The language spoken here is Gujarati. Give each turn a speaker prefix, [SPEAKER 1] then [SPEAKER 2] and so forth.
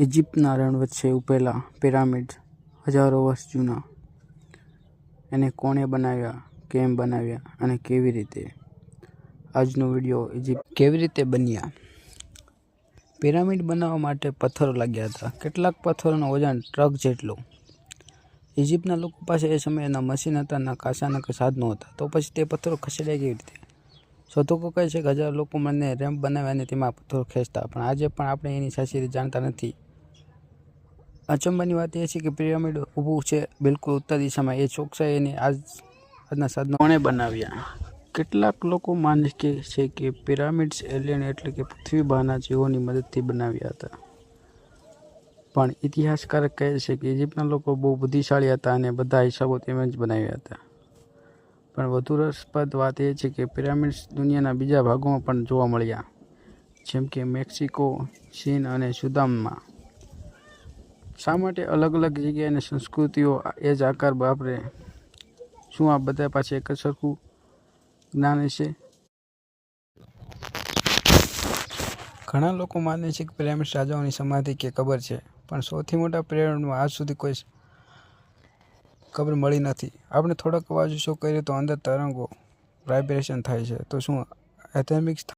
[SPEAKER 1] ઇજિપ્તના રણ વચ્ચે ઉભેલા પિરામિડ હજારો વર્ષ જૂના. એને કોણે બનાવ્યા, કેમ બનાવ્યા અને કેવી રીતે? આજનો વીડિયો ઇજિપ્ત કેવી રીતે બન્યા? પિરામિડ બનાવવા માટે પથ્થરો લાગ્યા હતા. કેટલાક પથ્થરોનું વજન ટ્રક જેટલું. ઇજિપ્તના લોકો પાસે એ સમયે ના મશીન હતા ના કાંસાના કે સાધનો હતા. તો પછી તે પથ્થરો ખસેડાય કેવી રીતે? શોધકો કહે છે કે હજારો લોકો મને રેમ્પ બનાવ્યા અને તેમાં પથ્થરો ખેંચતા. પણ આજે પણ આપણે એની સાચી રીતે જાણતા નથી. અચંબાની વાત એ છે કે પિરામિડ ઊભું છે, બિલકુલ ઉત્તર દિશામાં. એ ચોકસાઈ એને આજ, આજના સાધનો કોણે બનાવ્યા? કેટલાક લોકો માને કે છે કે પિરામિડ્સ એલિયન એટલે કે પૃથ્વી બહારના જીવોની મદદથી બનાવ્યા હતા. પણ ઇતિહાસકારક કહે છે કે ઇજિપ્તના લોકો બહુ બુદ્ધિશાળી હતા અને બધા હિસાબો તેમજ બનાવ્યા હતા. પણ વધુ રસપ્રદ વાત એ છે કે પિરામિડ્સ દુનિયાના બીજા ભાગોમાં પણ જોવા મળ્યા. જેમ કે મેક્સિકો, ચીન અને સુદાનમાં શા માટે અલગ અલગ જગ્યાએ સંસ્કૃતિઓ એ જ આકાર વાપરે? શું આ બધા પાસે એક જ સરખું જ્ઞાન હશે? ઘણા લોકો માને છે કે પિરામિડ રાજાઓની સમાધિ કે કબર છે, પણ સૌથી મોટા પિરામિડમાં આજ સુધી કોઈ કબર મળી નથી. આપણે થોડોક અવાજ ઓછો કરીએ તો અંદર તરંગો વાઇબ્રેશન થાય છે. તો શું એથેમિક્સ